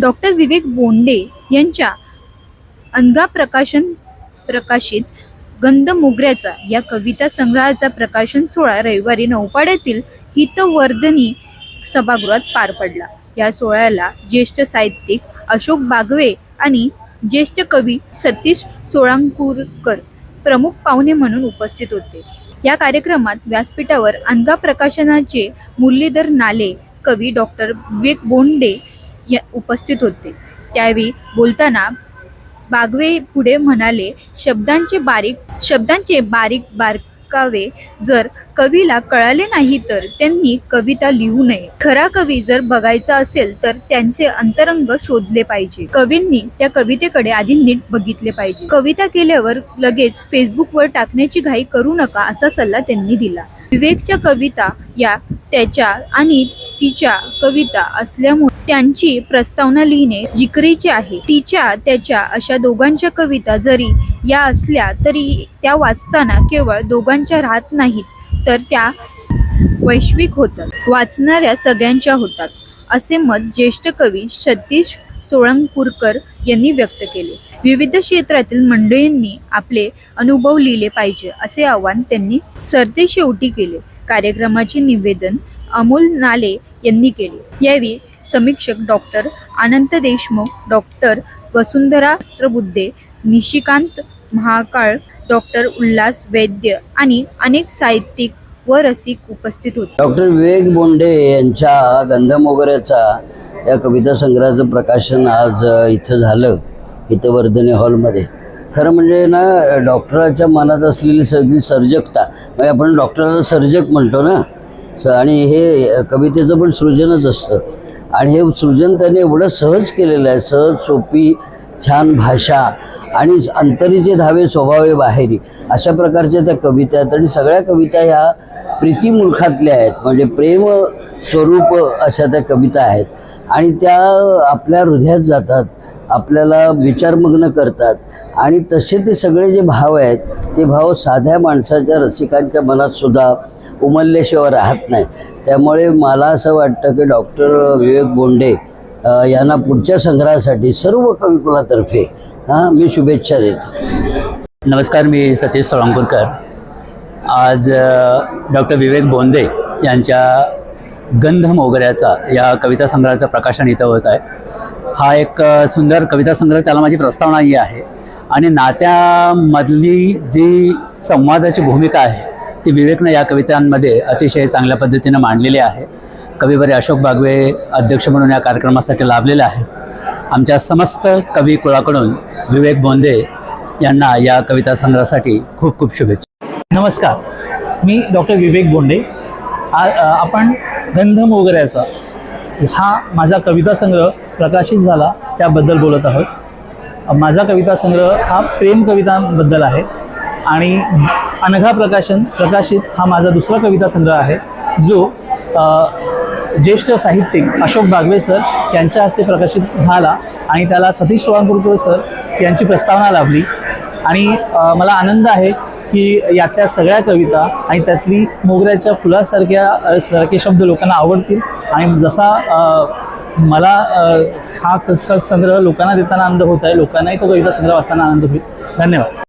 Doctor Vivek Bonde यांच्या अनगा प्रकाशन प्रकाशित गंध मोगऱ्याचा या कविता संग्रहाचा प्रकाशन सोहळा रविवारी नौपाड्यातील हितवर्धनी सभागृहात पार पडला. या सोहळ्याला ज्येष्ठ साहित्यिक अशोक बागवे आणि ज्येष्ठ कवी सतीश सोळांकुरकर प्रमुख पाहुणे म्हणून उपस्थित होते. या कार्यक्रमात व्यासपीठावर अनगा प्रकाशनाचे मुरलीधर नाले कवी डॉक्टर विवेक बोंडे या उपस्थित होते. त्यावेळी बोलताना बागवे पुढे म्हणाले शब्दांचे बारीक शब्दांचे बारीक बारकावे जर कवीला कळाले नाही तर त्यांनी कविता लिहू नये. खरा कवी जर बघायचा असेल तर त्यांचे अंतरंग शोधले पाहिजे. कवींनी त्या कवितेकडे आधी नीट बघितले पाहिजे. कविता केल्यावर लगेच फेसबुकवर टाकण्याची घाई करू नका असा सल्ला त्यांनी दिला. विवेकच्या कविता या त्याच्या आणि तिच्या कविता असल्यामुळे त्यांची प्रस्तावना लिहिणे जिकरीचे आहे. तिच्या त्याच्या अशा दोघांच्या कविता जरी या असल्या तरी त्या वाचताना केवळ दोघांच्या राहत नाहीत तर त्या वैश्विक होतात. वाचणाऱ्या सगळ्यांच्या होतात असे मत ज्येष्ठ कवी सतीश सोळंगपूरकर यांनी व्यक्त केले. विविध क्षेत्रातील मंडळींनी आपले अनुभव लिहिले पाहिजे असे आवाहन त्यांनी सरतेशेवटी केले. कार्यक्रमाचे निवेदन अमोल नाले यांनी केले. यावेळी समीक्षक doctor Anant Deshmukh doctor Vasundhara Astrabuddhe Nishikant Mahakal doctor Ulhas Vaidya आणि अनेक साहित्यिक व रसिक उपस्थित होते. डॉक्टर विवेक बोंडे यांच्या गंधमोगऱ्याचा या कविता संग्रहाचं प्रकाशन आज इथं झालं इथं वर्धने हॉलमध्ये. खरं म्हणजे ना डॉक्टराच्या मनात असलेली सगळी सर्जकता म्हणजे आपण डॉक्टराला सर्जक म्हणतो ना स आणि हे कवितेचं पण सृजनच असतं. आणि हे सृजन त्याने एवढं सहज केलेलं आहे. सहज सोपी छान भाषा आणि अंतरीचे धावे स्वभावे बाहेरी अशा प्रकारच्या त्या कविता आहेत. आणि सगळ्या कविता ह्या प्रीतिमुखातल्या आहेत. म्हणजे प्रेम स्वरूप अशा त्या कविता आहेत. आणि त्या आपल्या हृदयात जातात आपल्याला विचारमग्न करतात. आणि तसे ते सगळे जे भाव आहेत ते भाव साध्या माणसाच्या रसिकांच्या मनात सुद्धा उमलल्याशिवाय राहत नाही. त्यामुळे मला असं वाटतं की डॉक्टर विवेक बोंडे यांना पुढच्या संग्रहासाठी सर्व कविकुलातर्फे हां मी शुभेच्छा देतो. नमस्कार मी सतीश सोळंपूरकर आज डॉक्टर विवेक बोंदे यांच्या गंध मोगऱ्याचा या कविता संग्रहाचं प्रकाशन इथं होत आहे. हा एक सुंदर कविता संग्रह त्याला माझी प्रस्तावना ही आहे. आणि नात्यामधली जी संवादाची भूमिका आहे ती विवेकनं या कवितांमध्ये अतिशय चांगल्या पद्धतीनं मांडलेली आहे. कविवरी अशोक बागवे अध्यक्ष म्हणून या कार्यक्रमासाठी लाभलेले आहेत. आमच्या समस्त कवी कुळाकडून विवेक बोंदे यांना या कविता संग्रहासाठी खूप खूप शुभेच्छा. नमस्कार. मी डॉक्टर विवेक बोंडे. आपण गंध मोगऱ्याचा हा माझा कविता संग्रह प्रकाशित झाला त्याबद्दल बोलत आहोत. माझा कविता संग्रह हा प्रेम कवितांबद्दल आहे. आणि अनघा प्रकाशन प्रकाशित हा माझा दुसरा कविता संग्रह आहे जो ज्येष्ठ साहित्यिक अशोक बागवे सर यांच्या हस्ते प्रकाशित झाला आणि त्याला सतीश सोळांपूरकर सर यांची प्रस्तावना लाभली. आणि मला आनंद आहे की यातल्या सगळ्या कविता आणि त्यातली मोगऱ्याच्या फुलासारख्या सारखे शब्द लोकांना आवडतील. आणि जसा मला हा कस संग्रह लोकांना देताना आनंद होत आहे. लोकांनाही तो कविता संग्रह वाचताना आनंद होईल. धन्यवाद.